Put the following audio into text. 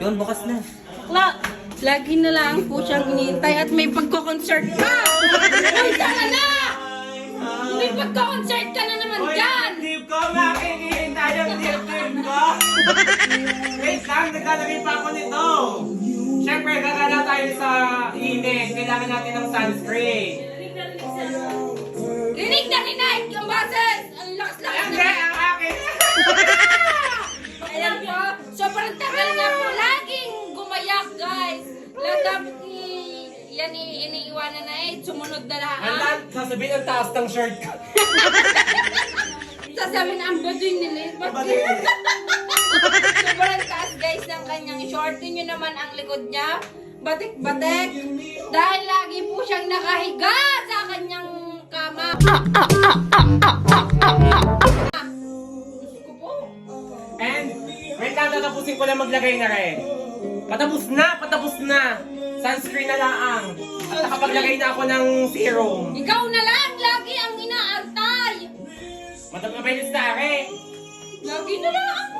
Yun, bukas na. La, lagi na lang po siyang hinihintay at may pagko-concert ka! Uy, sana na! May pagko-concert ka na naman dyan! dip ko! Makikihintay ang dip ko! Wait lang, naglalagay pa ako nito. Siyempre, gagana tayo sa init. Kailangan natin ng sunscreen. Rinig na rinig yung boses! Ang lakas-lakas Hindi, na! ang akin! Ayan po, sobrang tagal na po. Laging gumayak, guys. Lahat dapat i... Yan i- iniiwanan na eh. Sumunod na lang. Ang lahat, sasabihin ang taas ng shirt ko. Sasabi na ang baduy nila. Ba't Baduy. Sobrang taas guys ng kanyang short. Tingnan nyo naman ang likod niya. Batik-batik. Dahil lagi po siyang nakahiga sa kanyang kama. Diyos ko po. And, wait lang, tatapusin ko lang maglagay na rin. Patapos na, patapos na. Sunscreen na lang. At nakapaglagay na ako ng serum. Ikaw na lang lagi ang inaantay. Matapos na pa yung stare. Lagi na lang.